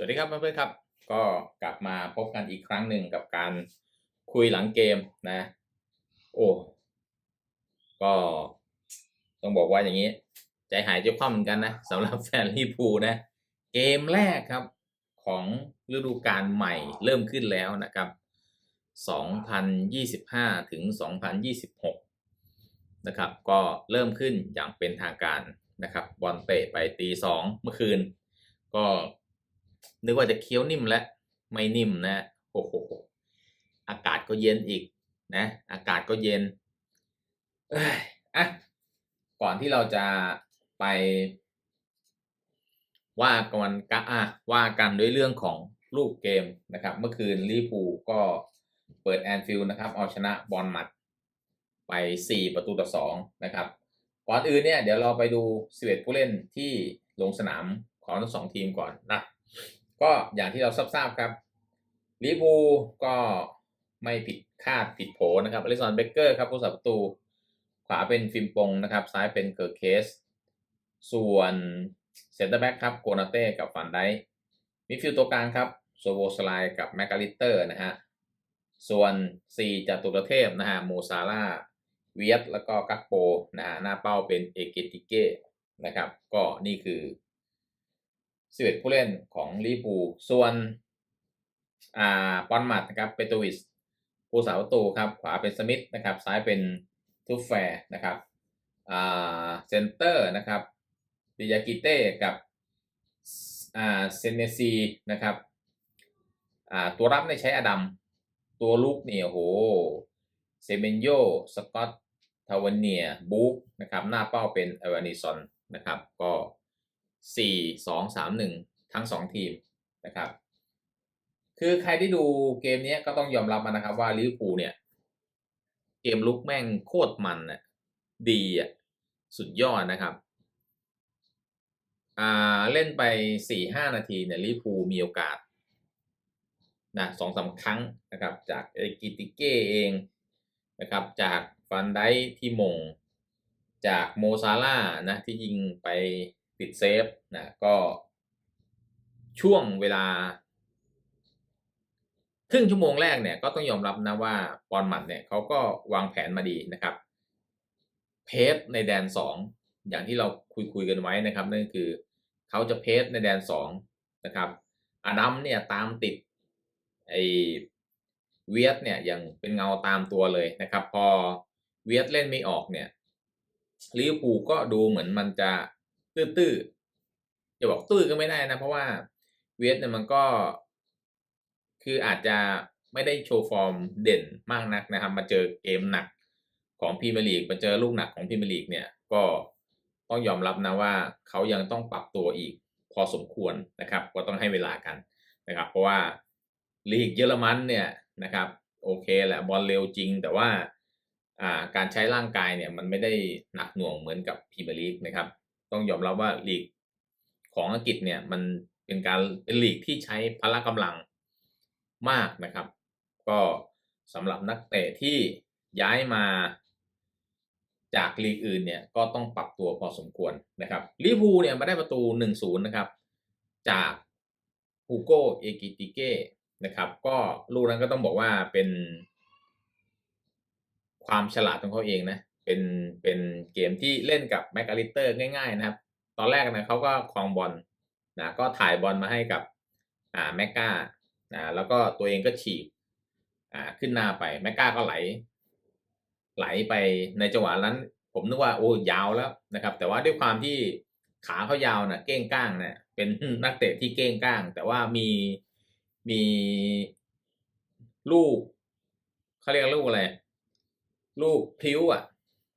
สวัสดีครับเพื่อนๆครับ ก็กลับมาพบกันอีกครั้งหนึ่งกับการคุยหลังเกมนะ โอ้ก็ต้องบอกว่าอย่างนี้ ใจหายใจคว่ำเหมือนกันนะสำหรับแฟนลิเวอร์พูลนะ เกมแรกครับของฤดูกาลใหม่เริ่มขึ้นแล้วนะครับ 2025 ถึง 2026 นะครับ ก็เริ่มขึ้นอย่างเป็นทางการนะครับบอลเตะไปตีสองเมื่อคืน ก็ นึกว่าจะเคี้ยวนิ่มแล้วไม่นิ่มนะโอ้โหอากาศก็เย็นอีกนะ อากาศก็เย็นเอ้ยอะก่อนที่เราจะไป ว่ากันกะอะว่ากันด้วยเรื่องของลูกเกมนะครับ เมื่อคืนลิเวอร์พูก็เปิดแอนฟิลด์นะครับ เอาชนะบอลมัดไป 4 ประตูต่อ 2 นะครับ ก่อนอื่นเนี่ย เดี๋ยวเราไปดู 11 ผู้เล่นที่ลงสนามของทั้งสองทีมก่อนนะ ก็อย่างที่เราทราบครับลิปูก็ไม่ผิดคาดผิดโผนะครับอลิสันเบเกอร์ครับผู้สับประตู ขวาเป็นฟิมปงนะครับ ซ้ายเป็นเกิร์เคส ส่วนเซนเตอร์แบ็กครับโกนาเต้กับฟันไดมิดฟิลด์ตัวกลางครับโซโวสไลกับแมกกาลิเตอร์นะฮะ ส่วน 4จตุรเทพนะฮะมูซาร่าเวียตแล้วก็กักโปนะฮะหน้าเป้าเป็นเอเกติเก้นะครับ ก็นี่คือ 11ผู้เล่นของลิปูส่วนอ่าปอนมัดนะครับเปโตวิสผู้สาประตูครับ ขวาเป็นสมิธนะครับ ซ้ายเป็นทุฟแฟร์นะครับอ่าเซนเตอร์นะครับดิยากิเต้กับอ่าเซเนซีนะครับอ่าตัวรับในใช้อดัมตัวลุกเนี่ยโหเซเมนโยสกอตทาวเนียบุ๊กนะครับ หน้าเป้าเป็นเอวานิซอนนะครับ ก็ สี่สองสามหนึ่งทั้งสองทีมนะครับ คือใครที่ดูเกมนี้ก็ต้องยอมรับมานะครับว่าลิเวอร์พูลเนี่ย เกมลุกแม่งโคตรมันน่ะดีอะสุดยอดนะครับ อ่าเล่นไปสี่ห้านาทีเนี่ยลิเวอร์พูลมีโอกาสนะสองสาครั้งนะครับ จากเอกิติเก้เองนะครับ จากฟันไดที่มง จากโมซาร่านะที่ยิงไป ติดเซฟนะก็ช่วงเวลา ครึ่งชั่วโมงแรกเนี่ยก็ต้องยอมรับนะว่าปอนหมัดเนี่ยเขาก็วางแผนมาดีนะครับ เพสในแดนสองอย่างที่เราคุยคุยกันไว้นะครับ นั่นคือเขาจะเพสในแดนสองนะครับอดัมเนี่ยตามติดไอเวียดเนี่ยอย่างเป็นเงาตามตัวเลยนะครับ พอเวียดเล่นไม่ออกเนี่ยลิเวอร์พูลก็ดูเหมือนมันจะ ตื้อๆจะบอกตื้อก็ไม่ได้นะ เพราะว่าเวียดเนี่ยมันก็ คืออาจจะไม่ได้โชว์ฟอร์มเด่นมากนักนะครับ มาเจอเกมหนักของพรีเมียร์ลีกมาเจอลูกหนักของพรีเมียร์ลีกเนี่ย ก็ต้องยอมรับนะว่าเขายังต้องปรับตัวอีกพอสมควรนะครับ ก็ต้องให้เวลากันนะครับ เพราะว่าลีกเยอรมันเนี่ยนะครับ โอเคแหละบอลเร็วจริง แต่ว่าอ่าการใช้ร่างกายเนี่ยมันไม่ได้หนักหน่วงเหมือนกับพรีเมียร์ลีกนะครับ ต้องยอมรับว่าลีกของอังกฤษเนี่ยมันเป็นการเป็นลีกที่ใช้พละกำลังมากนะครับ ก็สำหรับนักเตะที่ย้ายมาจากลีกอื่นเนี่ยก็ต้องปรับตัวพอสมควรนะครับลิเวอร์พูลเนี่ยมาได้ประตู 1-0 นะครับ จากฮูโกเอกิติเก้นะครับ ก็ลูกนั้นก็ต้องบอกว่าเป็นความฉลาดของเขาเองนะ เป็นเป็นเกมที่เล่นกับแมกกาลิเตอร์ง่ายๆนะครับ ตอนแรกนะเขาก็ครองบอลนะก็ถ่ายบอลมาให้กับอ่าแมกกานะแล้วก็ตัวเองก็ฉีกอ่าขึ้นหน้าไปแมกกาก็ไหล ไหลไปในจังหวะนั้น ผมนึกว่าโอ้ยาวแล้วนะครับ แต่ว่าด้วยความที่ขาเขายาวนะเก้งก้างเนะเป็นนักเตะที่เก้งก้าง แต่ว่ามีมีลูกเขาเรียกลูกอะไร ลูกพิ้วอะ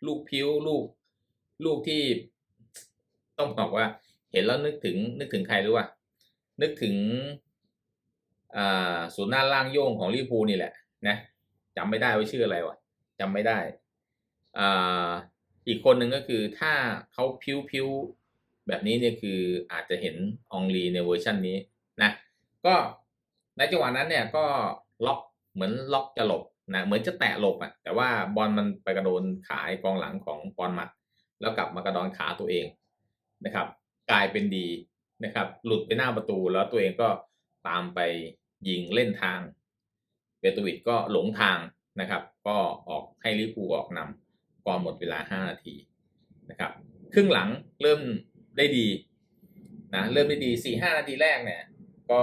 ลูกพิ้วลูก ลูกที่ต้องบอกว่า เห็นแล้วนึกถึง นึกถึงใครรู้ป่ะนึกถึงศูนย์หน้าล่างโยงของลิเวอร์พูลนี่แหละ นะจำไม่ได้ว่าชื่ออะไรวะจำไม่ได้อ่าอีกคนหนึ่งก็คือถ้าเขาพิ้วพิ้วแบบนี้เนี่ยคืออาจจะเห็นองลีในเวอร์ชันนี้นะ ก็ในจังหวะนั้นเนี่ยก็ล็อกเหมือนล็อกจะหลบ นะเหมือนจะแตะหลบอะแต่ว่าบอลมันไปกระโดนขายกองหลังของปอนมัด แล้วกลับมากระดอนขาตัวเองนะครับ กลายเป็นดีนะครับ หลุดไปหน้าประตูแล้วตัวเองก็ตามไปยิงเล่นทางเบโตวิดก็หลงทางนะครับ ก็ออกให้ลิเวอร์พูออกนำก่อนหมดเวลา 5 นาทีนะครับ ครึ่งหลังเริ่มได้ดีนะเริ่มได้ดี 4-5 นาทีแรกเนี่ย ก็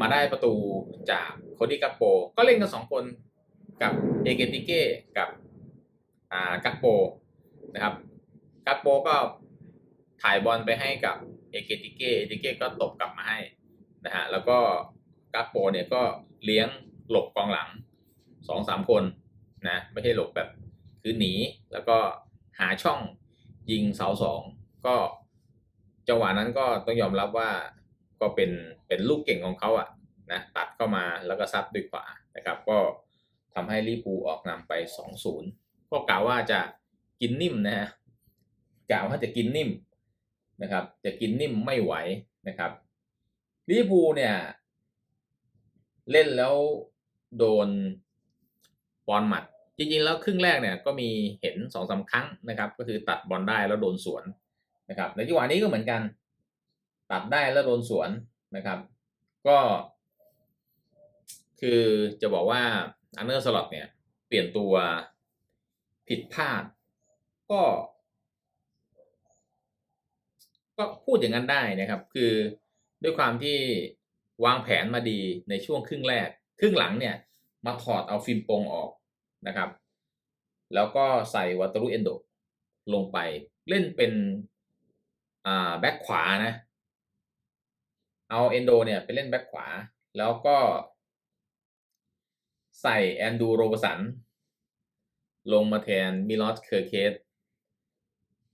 มาได้ประตูจากโคดี้กัปโป ก็เล่นกันสองคนกับเอเกติเก้กับอ่ากัปโปนะครับกัปโปก็ถ่ายบอลไปให้กับเอเกติเก้เอเกติเก้ก็ตบกลับมาให้นะฮะแล้วก็กัปโปเนี่ยก็เลี้ยงหลบกองหลังสองสามคนนะไม่ใช่หลบแบบคือหนีแล้วก็หาช่องยิงเสาสองก็จังหวะนั้นก็ต้องยอมรับว่า ก็เป็นเป็นลูกเก่งของเขาอะนะตัดเข้ามาแล้วก็ซัดด้วยขวานะครับ ก็ทำให้ลิเวอร์พูออกนำไป 2-0 ก็กล่าวว่าจะกินนิ่มนะฮะกล่าวว่าจะกินนิ่มนะครับ จะกินนิ่มไม่ไหวนะครับลิเวอร์พูเนี่ย เล่นแล้วโดนบอลหมัด จริงๆ แล้วครึ่งแรกเนี่ยก็มีเห็นสองสาครั้งนะครับ ก็คือตัดบอลได้แล้วโดนสวนนะครับในจังหวะนี้ก็เหมือนกัน ตัดได้แล้วโดนสวนนะครับ ก็ คือจะบอกว่าอันเนอร์สล็อตเนี่ย เปลี่ยนตัวผิดพลาด ก็ ก็พูดอย่างนั้นได้นะครับ คือด้วยความที่วางแผนมาดีในช่วงครึ่งแรก ครึ่งหลังเนี่ย มาถอดเอาฟิล์มโปงออกนะครับ แล้วก็ใส่วัตรุเอนโดลงไปเล่นเป็นอ่าแบ็คขวานะ เอาเอนโดเนี่ยไปเล่นแบ็คขวา แล้วก็ ใส่แอนดูโรบสัน ลงมาแทนมิลอสเคอร์เคส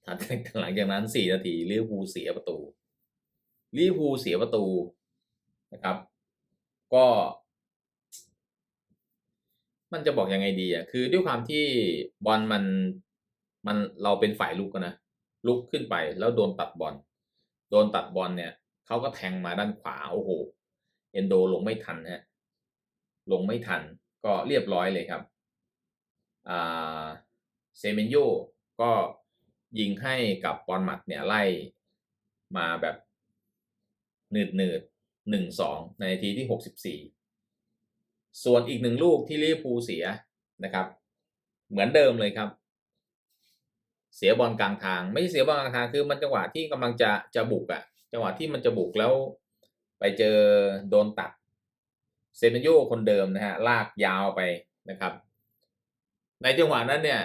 ถัดหลังจากนั้น 4 นาทีลิเวอร์พูลเสียประตูลิเวอร์พูลเสียประตูนะครับ ก็ มันจะบอกยังไงดีอะคือด้วยความที่บอลมันมันเราเป็นฝ่ายลุกนะลุกขึ้นไปแล้วโดนตัดบอลโดนตัดบอลเนี่ย เขาก็แทงมาด้านขวาโอ้โหเอนโดลงไม่ทันฮะลงไม่ทันก็เรียบร้อยเลยครับอ่าเซเมนโยก็ยิงให้กับบอลหมัดเนี่ยไล่มาแบบหนืดหนืดหนึ่งสองในนาทีที่หกสิบสี่ส่วนอีกหนึ่งลูกที่ลิเวอร์พูลเสียนะครับ เหมือนเดิมเลยครับ เสียบอลกลางทาง ไม่ใช่เสียบอลกลางทางคือมันจังหวะที่กำลังจะจะบุกอะ จังหวะที่มันจะบุกแล้ว ไปเจอโดนตัดเซนโยคนเดิมนะฮะลากยาวไปนะครับ ในจังหวะนั้นเนี่ย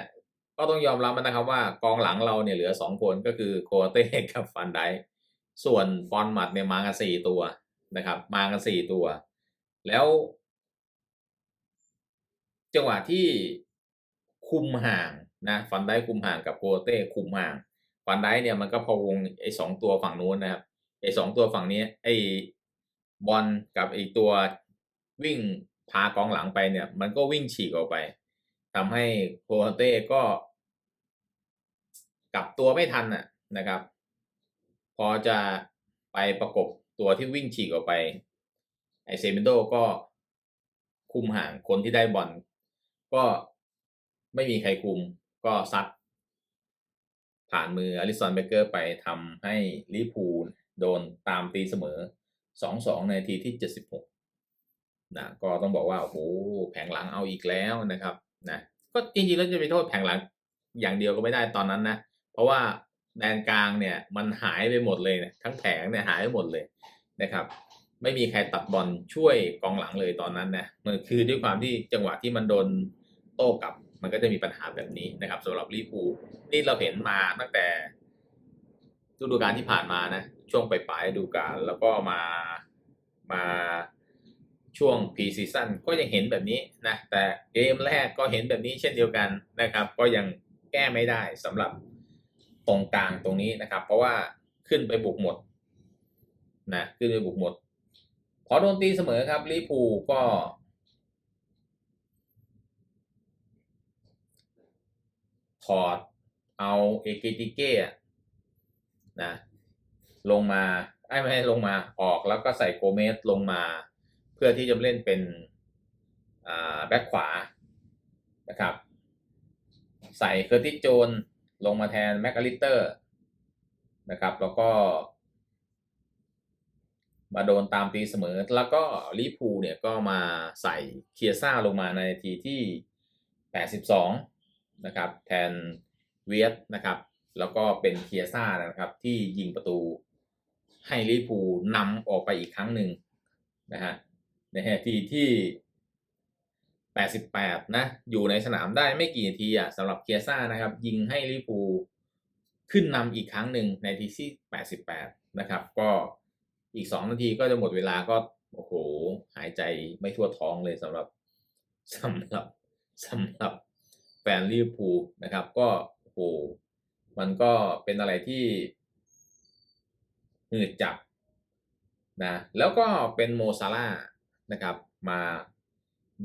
ก็ต้องยอมรับนะครับว่ากองหลังเราเนี่ยเหลือสองคนก็คือโคเต้กับฟันไดส่วนฟอนมัดเนี่ยมากันสี่ตัวนะครับ มากันสี่ตัว แล้วจังหวะที่คุมห่างนะฟันไดคุมห่างกับโคเต้คุมห่างฟันไดเนี่ยมันก็พะวงไอ้สองตัวฝั่งนู้นนะครับ ไอ้สองตัวฝั่งนี้ ไอ้บอลกับไอ้ตัววิ่งพากองหลังไปเนี่ย มันก็วิ่งฉีกออกไปทำให้โคเต้ก็กลับตัวไม่ทันน่ะนะครับ พอจะไปประกบตัวที่วิ่งฉีกออกไป ไอเซเมนโดก็คุมห่างคนที่ได้บอลก็ไม่มีใครคุมก็ซัดผ่านมืออลิสันเบเกอร์ไปทำให้ลิพูล โดนตามตีเสมอ 2-2 ในนาทีที่ 76นะก็ต้องบอกว่าโอ้โหแผงหลังเอาอีกแล้วนะครับนะก็จริงๆแล้วจะไปโทษแผงหลังอย่างเดียวก็ไม่ได้ตอนนั้นนะ เพราะว่าแดนกลางเนี่ยมันหายไปหมดเลยนะทั้งแผงเนี่ยหายไปหมดเลยนะครับ ไม่มีใครตัดบอลช่วยกองหลังเลยตอนนั้นนะมันคือด้วยความที่จังหวะที่มันโดนโต้กลับ มันก็จะมีปัญหาแบบนี้นะครับสำหรับลิปูนี่เราเห็นมาตั้งแต่ฤดูกาลที่ผ่านมานะ ช่วงปลายๆดูกาลแล้วก็มามาช่วงพรีซีซั่นก็ยังเห็นแบบนี้นะแต่เกมแรกก็เห็นแบบนี้เช่นเดียวกันนะครับ ก็ยังแก้ไม่ได้สำหรับตรงกลางตรงนี้นะครับ เพราะว่าขึ้นไปบุกหมดนะขึ้นไปบุกหมด พอโดนตีเสมอครับลิปูก็ ถอดเอาเอเกติเก้นะ ลงมาไอ้ไม่ลงมาออกแล้วก็ใส่โกเมสลงมา เพื่อที่จะเล่นเป็นอ่าแบ็คขวานะครับใส่เคอร์ติสโจนลงมาแทนแม็กอลิเตอร์นะครับแล้วก็ มาโดนตามตีเสมอ แล้วก็ลิพูเนี่ยก็มาใส่เคียซ่าลงมาในนาทีที่ 82 นะครับ แทนเวียสนะครับ แล้วก็เป็นเคียซ่านะครับที่ยิงประตู ให้ลิเวอร์พูนำออกไปอีกครั้งหนึ่งนะฮะในนาทีที่ 88 นะ อยู่ในสนามได้ไม่กี่นาทีอะสำหรับเคียซ่านะครับ ยิงให้ลิเวอร์พูขึ้นนำอีกครั้งหนึ่งในทีที่ 88 นะครับ ก็อีก 2 นาทีก็จะหมดเวลาก็ โอ้โห หายใจไม่ทั่วท้องเลยสำหรับสำหรับสำหรับแฟนลิเวอร์พูนะครับ ก็โอ้โหมันก็เป็นอะไรที่ หืดจับนะแล้วก็เป็นโมซาร่านะครับ มา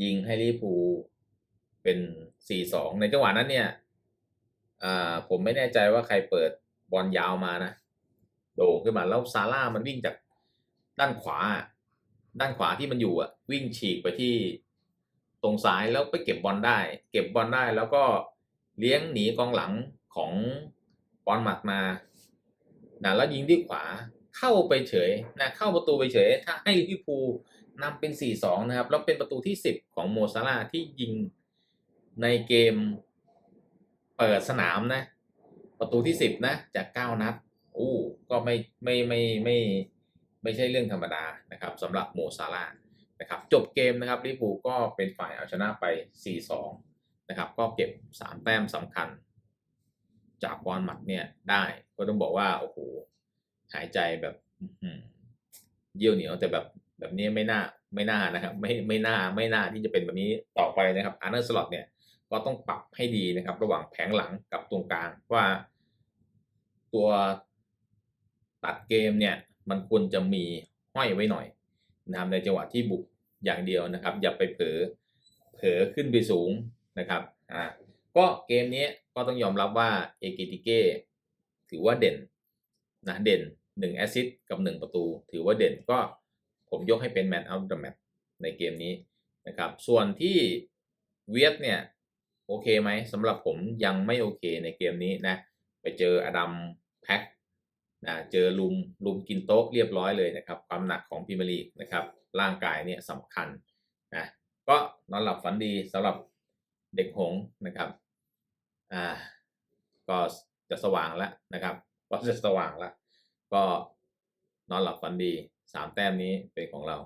ยิงให้ลิพูเป็น 4-2 ในจังหวะนั้นเนี่ยอ่าผมไม่แน่ใจว่าใครเปิดบอลยาวมานะ โด่งขึ้นมาแล้วซาร่ามันวิ่งจากด้านขวา ด้านขวาที่มันอยู่อะ วิ่งฉีกไปที่ตรงซ้ายแล้วไปเก็บบอลได้ เก็บบอลได้แล้วก็เลี้ยงหนีกองหลังของบอลหมัดมานะแล้วยิงด้วยขวา เข้าไปเฉยนะเข้าประตูไปเฉย ถ้าให้ลิเวอร์พูลนำเป็น 4-2 นะครับ แล้วเป็นประตูที่ 10 ของโมซาร่าที่ยิงในเกมเปิดสนามนะ ประตูที่ 10 นะ จาก 9 นัดอู้ก็ไม่ไม่ไม่ไม่ไม่ใช่เรื่องธรรมดานะครับสำหรับโมซาร่านะครับจบเกมนะครับลิเวอร์พูลก็เป็นฝ่ายเอาชนะไป 4-2 นะครับ ก็เก็บ 3 แต้มสำคัญ จากบอลหมัดเนี่ยได้ก็ต้องบอกว่าโอ้โห หายใจแบบเยี่ยวเหนียวแต่แบบแบบนี้ไม่น่าไม่น่านะครับ ไม่ไม่น่าไม่น่าที่จะเป็นแบบนี้ต่อไปนะครับอาร์เนอร์สล็อตเนี่ยก็ต้องปรับให้ดีนะครับ ระหว่างแผงหลังกับตรงกลางว่าตัวตัดเกมเนี่ย มันควรจะมีห้อยไว้หน่อยนะครับในจังหวะที่บุกอย่างเดียวนะครับ อย่าไปเผลอเผลอขึ้นไปสูงนะครับอ่าก็เกมนี้ก็ต้องยอมรับว่าเอเกติเก้ถือว่าเด่น นะเด่นหนึ่งแอสซิสต์กับหนึ่งประตู ถือว่าเด่นก็ผมยกให้เป็นแมนอัลเดอร์แมตในเกมนี้นะครับ ส่วนที่เวียดเนี่ยโอเคไหมสำหรับผมยังไม่โอเคในเกมนี้นะ ไปเจออดัมแพ็คนะเจอลุมลุมกินโต๊ะเรียบร้อยเลยนะครับ ความหนักของพรีเมียร์ลีกนะครับ ร่างกายเนี่ยสำคัญนะก็นอนหลับฝันดีสำหรับเด็กหงนะครับอ่าก็จะสว่างแล้วนะครับ ก็จะสว่างแล้วก็นอนหลับฝันดีสามแต้มนี้เป็นของเรา